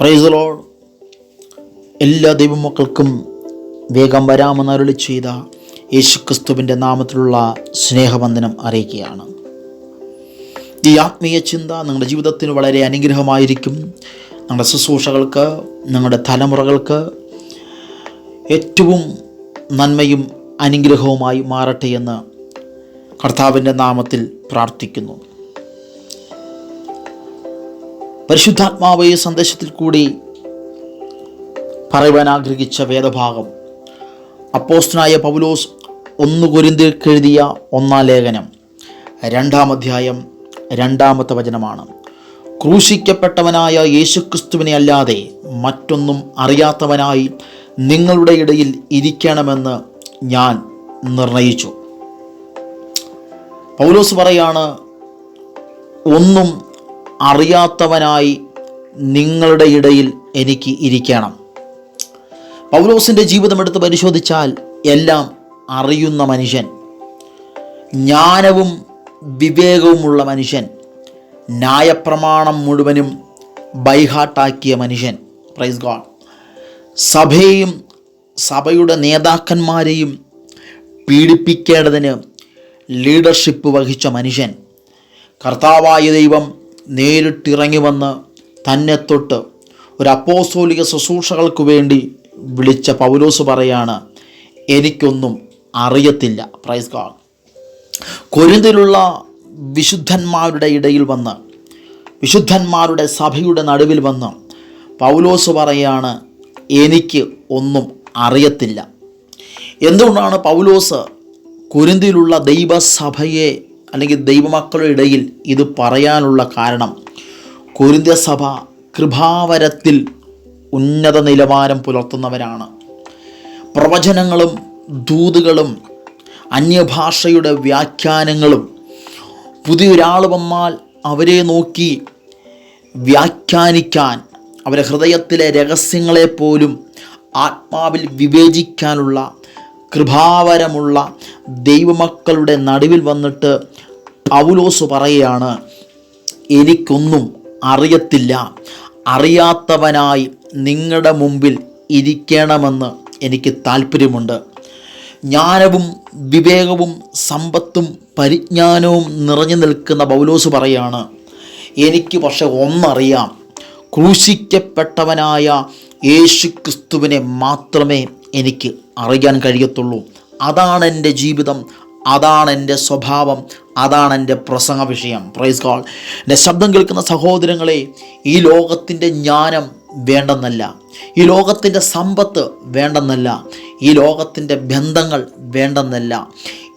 പ്രൈസലോൾ എല്ലാ ദൈവമക്കൾക്കും വേഗം വരാമെന്ന് അരുളി ചെയ്ത യേശുക്രിസ്തുവിന്റെ നാമത്തിലുള്ള സ്നേഹബന്ധനം അറിയിക്കുകയാണ്. ഈ ആത്മീയ ചിന്ത നിങ്ങളുടെ ജീവിതത്തിന് വളരെ അനുഗ്രഹമായിരിക്കും. നിങ്ങളുടെ ശുശ്രൂഷകൾക്ക് നിങ്ങളുടെ തലമുറകൾക്ക് ഏറ്റവും നന്മയും അനുഗ്രഹവുമായി മാറട്ടെ എന്ന് കർത്താവിന്റെ നാമത്തിൽ പ്രാർത്ഥിക്കുന്നു. പരിശുദ്ധാത്മാവ് ഈ സന്ദേശത്തിൽ കൂടി പറയുവാൻ ആഗ്രഹിച്ച വേദഭാഗം. അപ്പോസ്റ്റനായ പൗലോസ് ഒന്ന് കുരിന്തിക്കെഴുതിയ ഒന്നാം ലേഖനം രണ്ടാം അധ്യായം രണ്ടാമത്തെ വചനമാണ്. ക്രൂശിക്കപ്പെട്ടവനായ യേശുക്രിസ്തുവിനെ അല്ലാതെ മറ്റൊന്നും അറിയാത്തവനായി നിങ്ങളുടെ ഇടയിൽ ഇരിക്കണമെന്ന് ഞാൻ നിർണയിച്ചു. പൗലോസ് പറയാണ് ഒന്നും അറിയാത്തവനായി നിങ്ങളുടെ ഇടയിൽ എനിക്ക് ഇരിക്കണം. പൗലോസിന്റെ ജീവിതം എടുത്ത് പരിശോധിച്ചാൽ എല്ലാം അറിയുന്ന മനുഷ്യൻ ജ്ഞാനവും വിവേകവുമുള്ള മനുഷ്യൻ ന്യായപ്രമാണം മുഴുവനും ബൈഹാട്ടാക്കിയ മനുഷ്യൻ. പ്രൈസ് ഗോഡ് സഭയെയും സഭയുടെ നേതാക്കന്മാരെയും പീഡിപ്പിക്കേണ്ടതിന് ലീഡർഷിപ്പ് വഹിച്ച മനുഷ്യൻ കർത്താവായ ദൈവം നേരിട്ടിറങ്ങി വന്ന് തന്നെ തൊട്ട് ഒരു അപ്പോസ്തോലിക ശുശ്രൂഷകൾക്ക് വേണ്ടി വിളിച്ച പൗലോസ് പറയാണ് എനിക്കൊന്നും അറിയത്തില്ല. പ്രൈസ് കാൾ കൊരിന്തിലുള്ള വിശുദ്ധന്മാരുടെ ഇടയിൽ വന്ന് വിശുദ്ധന്മാരുടെ സഭയുടെ നടുവിൽ വന്ന് പൗലോസ് പറയാണ് എനിക്ക് ഒന്നും അറിയത്തില്ല. എന്തുകൊണ്ടാണ് പൗലോസ് കുരുന്തിലുള്ള ദൈവസഭയെ അല്ലെങ്കിൽ ദൈവമക്കളുടെ ഇടയിൽ ഇത് പറയാനുള്ള കാരണം കുരുന്ത്യ സഭ കൃപാവരത്തിൽ ഉന്നത നിലവാരം പുലർത്തുന്നവരാണ്. പ്രവചനങ്ങളും ദൂതുകളും അന്യഭാഷയുടെ വ്യാഖ്യാനങ്ങളും പുതിയൊരാൾ വന്നാൽ അവരെ നോക്കി വ്യാഖ്യാനിക്കാൻ അവരെ ഹൃദയത്തിലെ രഹസ്യങ്ങളെപ്പോലും ആത്മാവിൽ വിവേചിക്കാനുള്ള കൃപാവരമുള്ള ദൈവമക്കളുടെ നടുവിൽ വന്നിട്ട് പൗലോസ് പറയുകയാണ് എനിക്കൊന്നും അറിയത്തില്ല. അറിയാത്തവനായി നിങ്ങളുടെ മുമ്പിൽ ഇരിക്കണമെന്ന് എനിക്ക് താല്പര്യമുണ്ട് ജ്ഞാനവും വിവേകവും സമ്പത്തും പരിജ്ഞാനവും നിറഞ്ഞു നിൽക്കുന്ന പൗലോസ് പറയാണ് എനിക്ക് പക്ഷെ ഒന്നറിയാം. ക്രൂശിക്കപ്പെട്ടവനായ യേശു ക്രിസ്തുവിനെ മാത്രമേ എനിക്ക് അറിയാൻ കഴിയത്തുള്ളൂ. അതാണ് എന്റെ ജീവിതം. അതാണ് എന്റെ സ്വഭാവം. അതാണ് എന്റെ പ്രസംഗ വിഷയം പ്രൈസ് കോൾ എന്റെ ശബ്ദം കേൾക്കുന്ന സഹോദരങ്ങളെ ഈ ലോകത്തിന്റെ ജ്ഞാനം വേണ്ടെന്നല്ല. ഈ ലോകത്തിന്റെ സമ്പത്ത് വേണ്ടെന്നല്ല. ഈ ലോകത്തിന്റെ ബന്ധങ്ങൾ വേണ്ടെന്നല്ല.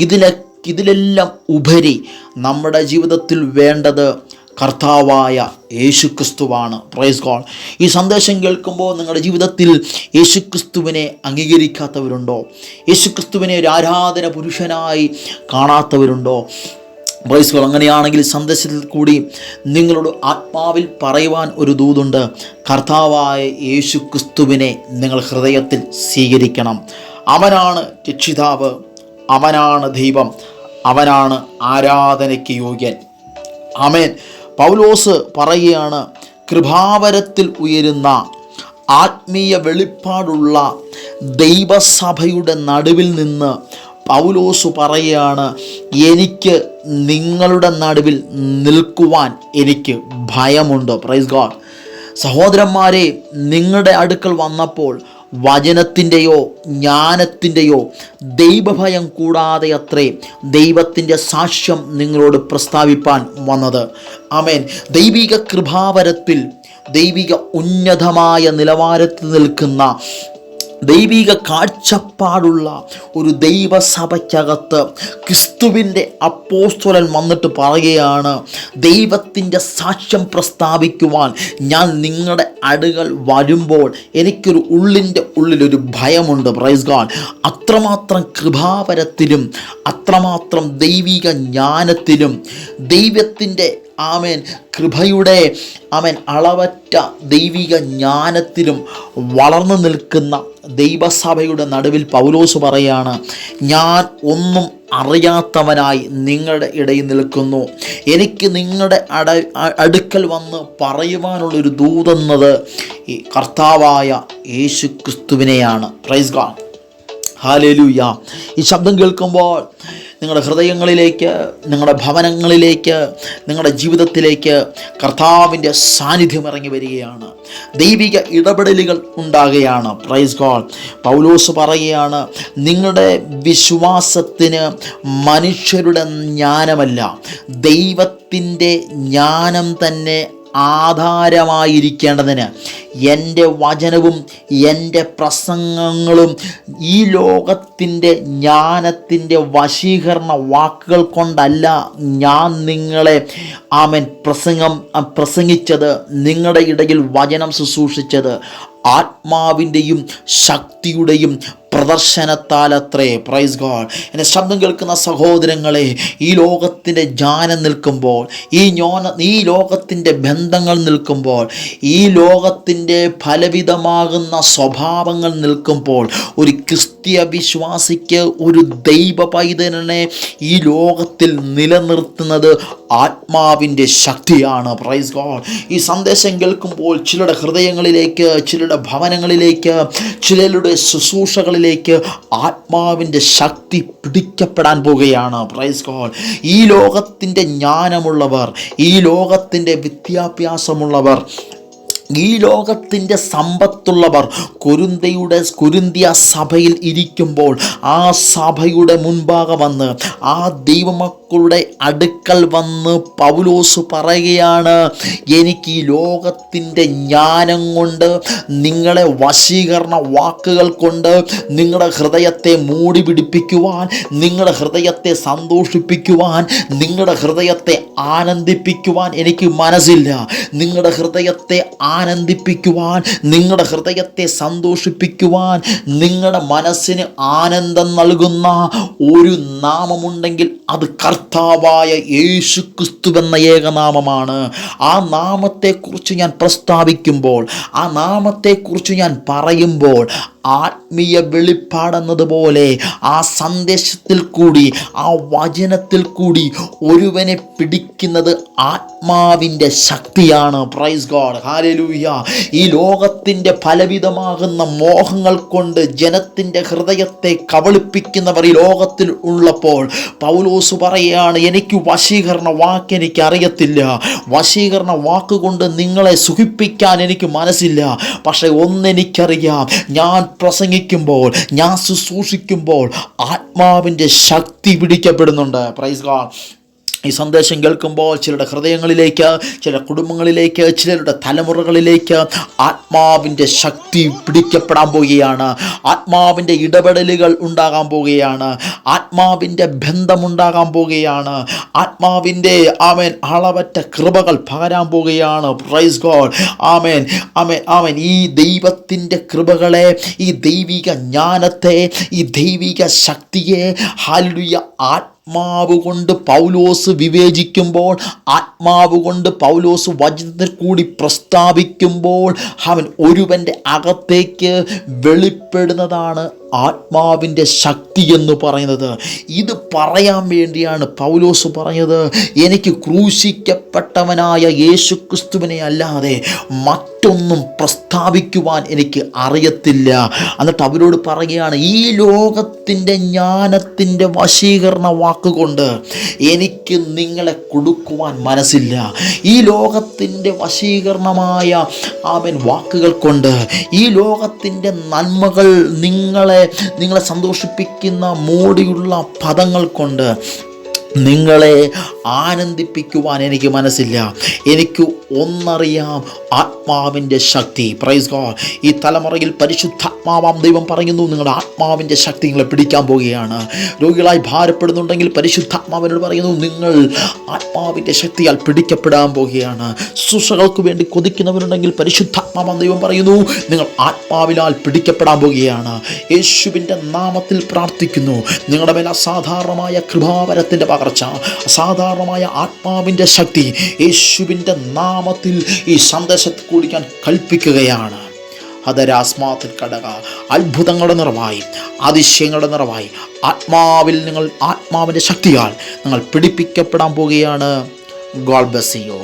ഇതിലെ ഇതിലെല്ലാം ഉപരി നമ്മുടെ ജീവിതത്തിൽ വേണ്ടത് കർത്താവായ യേശുക്രിസ്തുവാണ്. പ്രൈസ് ഗോൾ ഈ സന്ദേശം കേൾക്കുമ്പോൾ നിങ്ങളുടെ ജീവിതത്തിൽ യേശുക്രിസ്തുവിനെ അംഗീകരിക്കാത്തവരുണ്ടോ? യേശുക്രിസ്തുവിനെ ഒരു ആരാധന പുരുഷനായി കാണാത്തവരുണ്ടോ? പ്രൈസ് ഗോൾ അങ്ങനെയാണെങ്കിൽ സന്ദേശത്തിൽ കൂടി നിങ്ങളോട് ആത്മാവിൽ പറയുവാൻ ഒരു ദൂതുണ്ട്. കർത്താവായ യേശുക്രിസ്തുവിനെ നിങ്ങൾ ഹൃദയത്തിൽ സ്വീകരിക്കണം. അവനാണ് രക്ഷിതാവ്. അവനാണ് ദൈവം. അവനാണ് ആരാധനയ്ക്ക് യോഗ്യൻ. ആമേൻ പൗലോസ് പറയുകയാണ് കൃപാവരത്തിൽ ഉയരുന്ന ആത്മീയ വെളിപ്പാടുള്ള ദൈവസഭയുടെ നടുവിൽ നിന്ന് പൗലോസ് പറയുകയാണ് എനിക്ക് നിങ്ങളുടെ നടുവിൽ നിൽക്കുവാൻ എനിക്ക് ഭയമുണ്ട്. പ്രൈസ് ഗോഡ് സഹോദരന്മാരെ നിങ്ങളുടെ അടുക്കൽ വന്നപ്പോൾ വചനത്തിന്റെയോ ജ്ഞാനത്തിന്റെയോ ദൈവഭയം കൂടാതെ അത്രേ ദൈവത്തിന്റെ സാക്ഷ്യം നിങ്ങളോട് പ്രസ്താവിപ്പാൻ വന്നത്. ആമേൻ. ദൈവിക കൃപാവരത്തിൽ ദൈവിക ഉന്നതമായ നിലവാരത്തിൽ നിൽക്കുന്ന ദൈവിക കാഴ്ചപ്പാടുള്ള ഒരു ദൈവസഭയ്ക്കകത്ത് ക്രിസ്തുവിന്റെ അപ്പോസ്തലൻ വന്നിട്ട് പറയുകയാണ് ദൈവത്തിന്റെ സാക്ഷ്യം പ്രസ്താവിക്കുവാൻ ഞാൻ നിങ്ങളുടെ അടുകൾ വരുമ്പോൾ എനിക്കൊരു ഉള്ളിന്റെ ഉള്ളിലൊരു ഭയമുണ്ട്. പ്രൈസ് ഗാഡ് അത്രമാത്രം കൃപാവരത്തിലും അത്രമാത്രം ദൈവിക ജ്ഞാനത്തിലും ദൈവത്തിന്റെ ആമേൻ. കൃപയുടെ ആമേൻ അളവറ്റ ദൈവിക ജ്ഞാനത്തിലും വളർന്നു നിൽക്കുന്ന ദൈവസഭയുടെ നടുവിൽ പൗലോസ് പറയാണ് ഞാൻ ഒന്നും അറിയാത്തവനായി നിങ്ങളുടെ ഇടയിൽ നിൽക്കുന്നു. എനിക്ക് നിങ്ങളുടെ അട അടുക്കൽ വന്ന് പറയുവാനുള്ളൊരു ദൂതെന്നത് ഈ കർത്താവായ യേശു ക്രിസ്തുവിനെയാണ് പ്രൈസ് ഗാഡ് ഹാലേലൂയ ഈ ശബ്ദം കേൾക്കുമ്പോൾ നിങ്ങളുടെ ഹൃദയങ്ങളിലേക്ക് നിങ്ങളുടെ ഭവനങ്ങളിലേക്ക് നിങ്ങളുടെ ജീവിതത്തിലേക്ക് കർത്താവിന്റെ സാന്നിധ്യം ഇറങ്ങി വരികയാണ്. ദൈവിക ഇടപെടലുകൾ ഉണ്ടാകുകയാണ്. പ്രൈസ് ഗോഡ് പൗലോസ് പറയുകയാണ് നിങ്ങളുടെ വിശ്വാസത്തിന് മനുഷ്യരുടെ ജ്ഞാനമല്ല ദൈവത്തിന്റെ ജ്ഞാനം തന്നെ ആധാരമായിരിക്കേണ്ടതിന്. എന്റെ വചനവും എന്റെ പ്രസംഗങ്ങളും ഈ ലോകത്തിന്റെ ജ്ഞാനത്തിന്റെ വശീകരണ വാക്കുകൾ കൊണ്ടല്ല ഞാൻ നിങ്ങളെ ആമൻ പ്രസംഗം പ്രസംഗിച്ചത് നിങ്ങളുടെ ഇടയിൽ വചനം ശുശ്രൂഷിച്ചത്. ആത്മാവിന്റെയും ശക്തിയുടെയും പ്രദർശനത്താലത്രേ. പ്രൈസ് ഗോഡ് എന്റെ ശബ്ദം കേൾക്കുന്ന സഹോദരങ്ങളെ ഈ ലോകത്തിന്റെ ജ്ഞാനം നിൽക്കുമ്പോൾ ഈ ജ്ഞാന ഈ ലോകത്തിന്റെ ബന്ധങ്ങൾ നിൽക്കുമ്പോൾ ഈ ലോകത്തിന്റെ ഫലവിധമാകുന്ന സ്വഭാവങ്ങൾ നിൽക്കുമ്പോൾ ഒരു ക്രിസ്തീയ വിശ്വാസിക്ക് ഒരു ദൈവ പൈതനെ ഈ ലോകത്തിൽ നിലനിർത്തുന്നത് ആത്മാവിന്റെ ശക്തിയാണ്. പ്രൈസ് ഗോഡ് ഈ സന്ദേശം കേൾക്കുമ്പോൾ ചിലരുടെ ഹൃദയങ്ങളിലേക്ക് ചിലരുടെ ഭവനങ്ങളിലേക്ക് ചിലരുടെ ശുശ്രൂഷകളിലേക്ക് ആത്മാവിന്റെ ശക്തി പിടിക്കപ്പെടാൻ പോവുകയാണ്. പ്രൈസ് ഗോഡ് ഈ ലോകത്തിന്റെ ജ്ഞാനമുള്ളവർ ഈ ലോകത്തിന്റെ വിദ്യാഭ്യാസമുള്ളവർ ഈ ലോകത്തിന്റെ സമ്പത്തുള്ളവർ കുരുന്തയുടെ കുരുന്തിയ സഭയിൽ ഇരിക്കുമ്പോൾ ആ സഭയുടെ മുൻപാകെ വന്ന് ആ ദൈവമക്കളുടെ അടുക്കൽ വന്ന് പൗലോസ് പറയുകയാണ് എനിക്ക് ഈ ലോകത്തിന്റെ ജ്ഞാനം കൊണ്ട് നിങ്ങളെ വശീകരണ വാക്കുകൾ കൊണ്ട് നിങ്ങളുടെ ഹൃദയത്തെ മൂടി പിടിപ്പിക്കുവാൻ നിങ്ങളുടെ ഹൃദയത്തെ സന്തോഷിപ്പിക്കുവാൻ നിങ്ങളുടെ ഹൃദയത്തെ ആനന്ദിപ്പിക്കുവാൻ എനിക്ക് മനസ്സില്ല. നിങ്ങളുടെ ഹൃദയത്തെ ആനന്ദിപ്പിക്കുവാൻ നിങ്ങളുടെ ഹൃദയത്തെ സന്തോഷിപ്പിക്കുവാൻ നിങ്ങളുടെ മനസ്സിന് ആനന്ദം നൽകുന്ന ഒരു നാമമുണ്ടെങ്കിൽ അത് കർത്താവായ യേശു ക്രിസ്തുവെന്ന ഏകനാമമാണ്. ആ നാമത്തെക്കുറിച്ച് ഞാൻ പ്രസ്താവിക്കുമ്പോൾ ആ നാമത്തെക്കുറിച്ച് ഞാൻ പറയുമ്പോൾ ആത്മീയ വെളിപ്പാടെന്നതുപോലെ ആ സന്ദേശത്തിൽ കൂടി ആ വചനത്തിൽ കൂടി ഒരുവനെ പിടിക്കുന്നത് ആത്മാവിന്റെ ശക്തിയാണ്. പ്രൈസ് ഗോഡ് ഹാലലൂയ ഈ ലോകത്തിന്റെ ഫലവിധമാകുന്ന മോഹങ്ങൾ കൊണ്ട് ജനത്തിന്റെ ഹൃദയത്തെ കബളിപ്പിക്കുന്നവർ ഈ ലോകത്തിൽ ഉള്ളപ്പോൾ പൗലോസ് പറയുകയാണ് എനിക്ക് വശീകരണ വാക്ക് എനിക്ക് അറിയത്തില്ല. വശീകരണ വാക്കുകൊണ്ട് നിങ്ങളെ സുഖിപ്പിക്കാൻ എനിക്ക് മനസ്സില്ല. പക്ഷെ ഒന്നെനിക്കറിയാം ഞാൻ പ്രസംഗിക്കുമ്പോൾ ഞാൻ ശുശ്രൂഷിക്കുമ്പോൾ ആത്മാവിന്റെ ശക്തി പിടിക്കപ്പെടുന്നുണ്ട് പ്രൈസ് ഗോഡ് ഈ സന്ദേശം കേൾക്കുമ്പോൾ ചിലരുടെ ഹൃദയങ്ങളിലേക്ക് ചില കുടുംബങ്ങളിലേക്ക് ചിലരുടെ തലമുറകളിലേക്ക് ആത്മാവിന്റെ ശക്തി പിടിക്കപ്പെടാൻ പോവുകയാണ്. ആത്മാവിന്റെ ഇടപെടലുകൾ ഉണ്ടാകാൻ പോവുകയാണ്. ആത്മാവിന്റെ ബന്ധമുണ്ടാകാൻ പോവുകയാണ്. ആത്മാവിന്റെ ആമേൻ അളവറ്റ കൃപകൾ പകരാൻ പോവുകയാണ്. Praise God amen amen amen. ഈ ദൈവത്തിന്റെ കൃപകളെ ഈ ദൈവിക ജ്ഞാനത്തെ ഈ ദൈവിക ശക്തിയെ ഹാലുയ ആത്മ ആത്മാവ് കൊണ്ട് പൗലോസ് വിവേചിക്കുമ്പോൾ ആത്മാവ് കൊണ്ട് പൗലോസ് വചനത്തിൽ കൂടി പ്രസ്താവിക്കുമ്പോൾ അവൻ ഒരുവന്റെ അകത്തേക്ക് വെളിപ്പെടുന്നതാണ് ആത്മാവിന്റെ ശക്തി എന്ന് പറയുന്നത്. ഇത് പറയാൻ വേണ്ടിയാണ് പൗലോസ് പറഞ്ഞത്. എനിക്ക് ക്രൂശിക്കപ്പെട്ടവനായ യേശു ക്രിസ്തുവിനെ അല്ലാതെ മറ്റൊന്നും പ്രസ്താവിക്കുവാൻ എനിക്ക് അറിയത്തില്ല. എന്നിട്ട് അവരോട് പറയുകയാണ് ഈ ലോകത്തിന്റെ ജ്ഞാനത്തിന്റെ വശീകരണ വാക്കുകൊണ്ട് എനിക്ക് നിങ്ങളെ കൊടുക്കുവാൻ മനസ്സില്ല. ഈ ലോകത്തിന്റെ വശീകരണമായ ആമൻ വാക്കുകൾ കൊണ്ട് ഈ ലോകത്തിന്റെ നന്മകൾ നിങ്ങളെ നിങ്ങളെ സന്തോഷിപ്പിക്കുന്ന മോടിയുള്ള പദങ്ങൾ കൊണ്ട് നിങ്ങളെ ആനന്ദിപ്പിക്കുവാൻ എനിക്ക് മനസ്സില്ല. എനിക്ക് ഒന്നറിയാം ആത്മാവിന്റെ ശക്തി. പ്രൈസ് ഗോഡ് ഈ തലമുറയിൽ പരിശുദ്ധാത്മാവാം ദൈവം പറയുന്നു നിങ്ങളുടെ ആത്മാവിന്റെ ശക്തി നിങ്ങളെ പിടിക്കാൻ പോവുകയാണ്. രോഗികളായി ഭാരപ്പെടുന്നുണ്ടെങ്കിൽ പരിശുദ്ധാത്മാവിനോട് പറയുന്നു നിങ്ങൾ ആത്മാവിന്റെ ശക്തിയാൽ പിടിക്കപ്പെടാൻ പോവുകയാണ്. ശുശ്രകൾക്ക് വേണ്ടി കൊതിക്കുന്നവരുണ്ടെങ്കിൽ പരിശുദ്ധാത്മാവാം ദൈവം പറയുന്നു നിങ്ങൾ ആത്മാവിനാൽ പിടിക്കപ്പെടാൻ പോവുകയാണ്. യേശുവിന്റെ നാമത്തിൽ പ്രാർത്ഥിക്കുന്നു നിങ്ങളുടെ മേൽ അസാധാരണമായ കൃപാവരത്തിന്റെ പകർച്ച അസാധാരണമായ ആത്മാവിന്റെ ശക്തി യേശുവിന്റെ നാമത്തിൽ ഈ സന്ദേശത്തിൽ കൂടിക്കാൻ കൽപ്പിക്കുകയാണ്. ഹതരാസ്മാത്തിൽ കടക അത്ഭുതങ്ങളുടെ നിറവായി അതിശയങ്ങളുടെ നിറവായി ആത്മാവിൽ നിങ്ങൾ ആത്മാവിന്റെ ശക്തിയാൽ നിങ്ങൾ പിടിപ്പിക്കപ്പെടാൻ പോവുകയാണ്. God bless you.